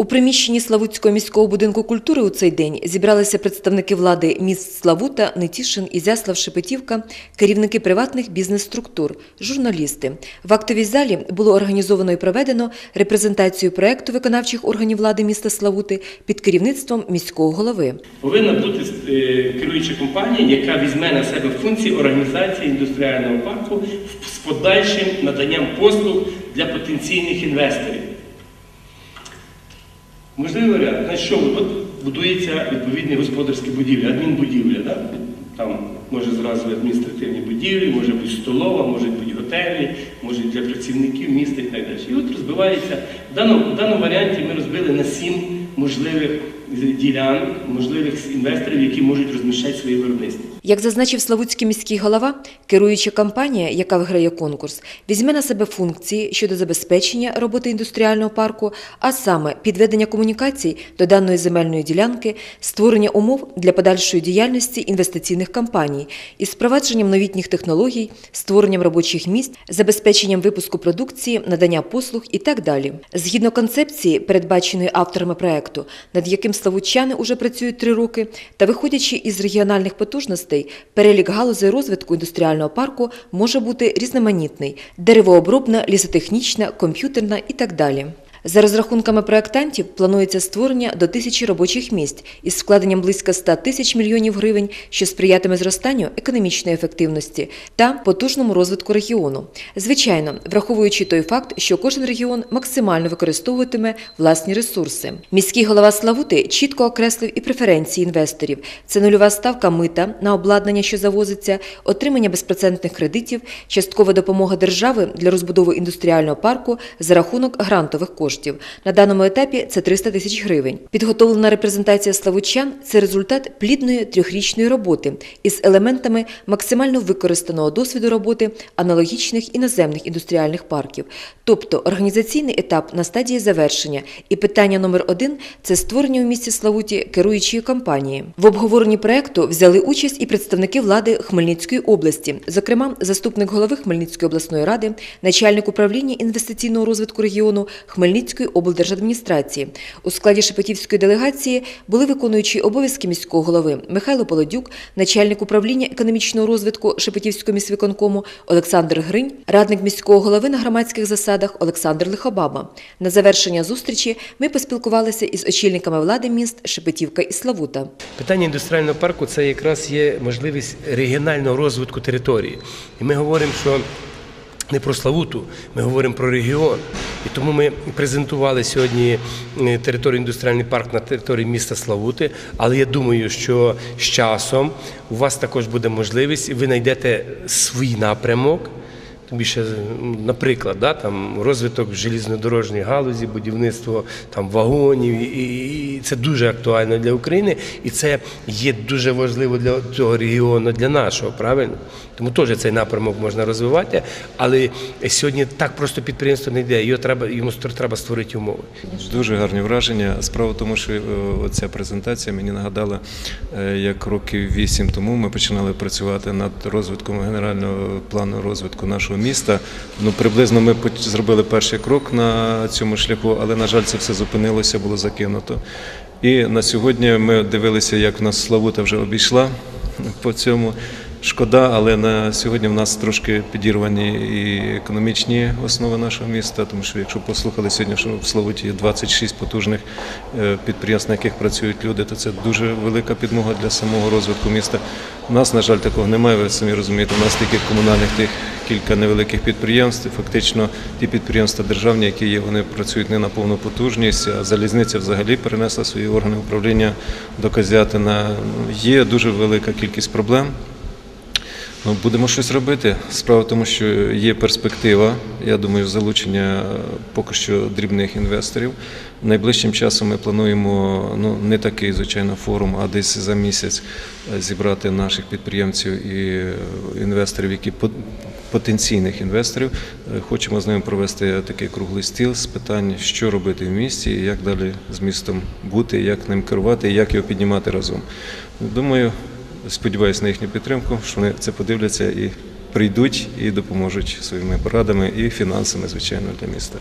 У приміщенні Славутського міського будинку культури у цей день зібралися представники влади міст Славута, Нетішин, Ізяслав, Шепетівка, керівники приватних бізнес-структур, журналісти. В актовій залі було організовано і проведено репрезентацію проекту виконавчих органів влади міста Славути під керівництвом міського голови. Повинна бути е, керуюча компанія, яка візьме на себе функції організації індустріального парку з подальшим наданням послуг для потенційних інвесторів. Можливий варіант, значить, що от будується відповідні господарські будівлі, адмінбудівля, да? там може зразу адміністративні будівлі, може бути столова, може бути готелі, може для працівників міста і так далі. І от розбивається. В даному, в даному варіанті ми розбили на сім можливих ділянок, можливих інвесторів, які можуть розміщати свої виробництва. Як зазначив Славутський міський голова, керуюча компанія, яка виграє конкурс, візьме на себе функції щодо забезпечення роботи індустріального парку, а саме підведення комунікацій до даної земельної ділянки, створення умов для подальшої діяльності інвестиційних компаній із впровадженням новітніх технологій, створенням робочих місць, забезпеченням випуску продукції, надання послуг і так далі. Згідно концепції, передбаченої авторами проекту, над яким славутчани уже працюють три роки, та виходячи із регіональних потужностей, перелік галузей розвитку індустріального парку може бути різноманітний: деревообробна, лісотехнічна, комп'ютерна і так далі. За розрахунками проєктантів, планується створення до тисячі робочих місць із вкладенням близько 100 тисяч мільйонів гривень, що сприятиме зростанню економічної ефективності та потужному розвитку регіону. Звичайно, враховуючи той факт, що кожен регіон максимально використовуватиме власні ресурси. Міський голова Славути чітко окреслив і преференції інвесторів: це нульова ставка мита на обладнання, що завозиться, отримання безпроцентних кредитів, часткова допомога держави для розбудови індустріального парку за рахунок грантових коштів. На даному етапі це 300 тисяч гривень. Підготовлена репрезентація славучан це результат плідної трьохрічної роботи із елементами максимально використаного досвіду роботи аналогічних іноземних індустріальних парків, тобто організаційний етап на стадії завершення. І питання номер один це створення у місті Славуті керуючої компанії. В обговоренні проекту взяли участь і представники влади Хмельницької області, зокрема, заступник голови Хмельницької обласної ради, начальник управління інвестиційного розвитку регіону Хмельницької облдержадміністрації. У складі Шепетівської делегації були виконуючі обов'язки міського голови Михайло Полодюк, начальник управління економічного розвитку Шепетівського міськвиконкому Олександр Гринь, радник міського голови на громадських засадах Олександр Лихобаба. На завершення зустрічі ми поспілкувалися із очільниками влади міст Шепетівка і Славута. Питання індустріального парку це якраз є можливість регіонального розвитку території. І ми говоримо, що не про Славуту, ми говоримо про регіон. І тому ми презентували сьогодні е, територію індустріальний парк на території міста Славути. Але я думаю, що з часом у вас також буде можливість, і ви знайдете свій напрямок. Тим більше, наприклад, да, там розвиток железнодорожньої галузі, будівництво там вагонів, і, і це дуже актуально для України, і це є дуже важливо для цього регіону, для нашого, правильно? Тому теж цей напрямок можна розвивати, але сьогодні так просто підприємство не йде. Його треба йому треба створити умови. Дуже гарні враження. Справа в тому, що е, ця презентація мені нагадала, е, як років вісім тому ми починали працювати над розвитком генерального плану розвитку нашого міста. Ну, приблизно ми зробили перший крок на цьому шляху, але, на жаль, це все зупинилося, було закинуто. І на сьогодні ми дивилися, як в нас Славута вже обійшла по цьому. Шкода, але на сьогодні в нас трошки підірвані і економічні основи нашого міста, тому що якщо послухали сьогодні, що в Славуті є 26 потужних е, підприємств, на яких працюють люди, то це дуже велика підмога для самого розвитку міста. У нас, на жаль, такого немає. Ви самі розумієте, у нас тільки комунальних тих кілька невеликих підприємств. Фактично, ті підприємства державні, які є, вони працюють не на повну потужність, а залізниця взагалі перенесла свої органи управління до Козятина. Є дуже велика кількість проблем. Ну, будемо щось робити. Справа в тому, що є перспектива, я думаю, залучення поки що дрібних інвесторів. Найближчим часом ми плануємо ну, не такий, звичайно, форум, а десь за місяць е, зібрати наших підприємців і е, інвесторів, які потенційних інвесторів. Е, Хочемо з ними провести такий круглий стіл з питань, що робити в місті, як далі з містом бути, як ним керувати, як його піднімати разом. Думаю, Сподіваюся на їхню підтримку, що вони це подивляться і прийдуть і допоможуть своїми порадами і фінансами, звичайно, для міста.